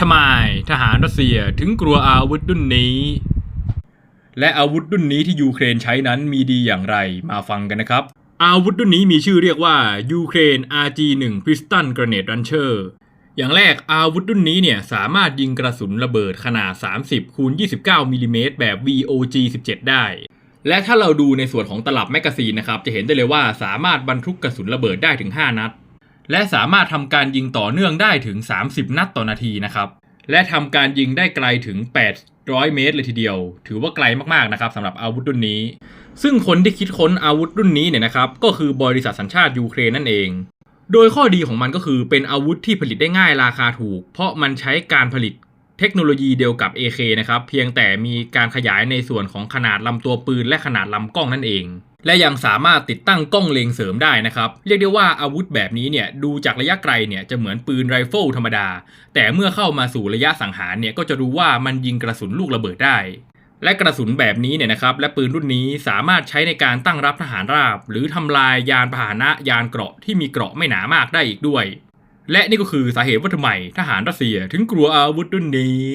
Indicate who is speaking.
Speaker 1: ทำไมทหารรัสเซียถึงกลัวอาวุธรุ่นนี้ และอาวุธรุ่นนี้ที่ยูเครนใช้นั้นมีดีอย่างไรมาฟังกันนะครับ อาวุธรุ่นนี้มีชื่อเรียกว่ายูเครน RG1 Piston Grenade Launcher อย่างแรกอาวุธรุ่นนี้เนี่ยสามารถยิงกระสุนระเบิดขนาด 30คูณ29มิลลิเมตรแบบ VOG 17 ได้ และถ้าเราดูในส่วนของตลับแมกกาซีนนะครับ จะเห็นได้เลยว่าสามารถบรรทุกกระสุนระเบิดได้ถึง 5 นัด และสามารถทำการยิงต่อเนื่องได้ถึง 30 นัดต่อนาทีนะครับ และทำการยิงได้ไกลถึง 800 เมตรเลยทีเดียว ถือว่าไกลมากๆนะครับสำหรับอาวุธรุ่นนี้ ซึ่งคนที่คิดค้นอาวุธรุ่นนี้เนี่ยนะครับก็คือบริษัทสัญชาติยูเครนนั่นเอง โดยข้อดีของมันก็คือเป็นอาวุธที่ผลิตได้ง่ายราคาถูก เพราะมันใช้การผลิต เทคโนโลยีเดียวกับ AK นะครับ เพียงแต่มีการขยายในส่วนของขนาดลำตัวปืนและขนาดลำกล้องนั่นเอง และยังสามารถติดตั้งกล้องเล็งเสริมได้นะครับ เรียกได้ว่าอาวุธแบบนี้เนี่ยดูจากระยะไกลเนี่ยจะเหมือนปืนไรเฟิลธรรมดา แต่เมื่อเข้ามาสู่ระยะสังหารเนี่ยก็จะรู้ว่ามันยิงกระสุนลูกระเบิดได้ และกระสุนแบบนี้เนี่ยนะครับและปืนรุ่นนี้สามารถใช้ในการตั้งรับทหารราบ หรือทำลายยานพาหนะยานเกราะที่มีเกราะไม่หนามากได้อีกด้วย และนี่ก็คือสาเหตุว่าทำไมทหารรัสเซียถึงกลัวอาวุธรุ่นนี้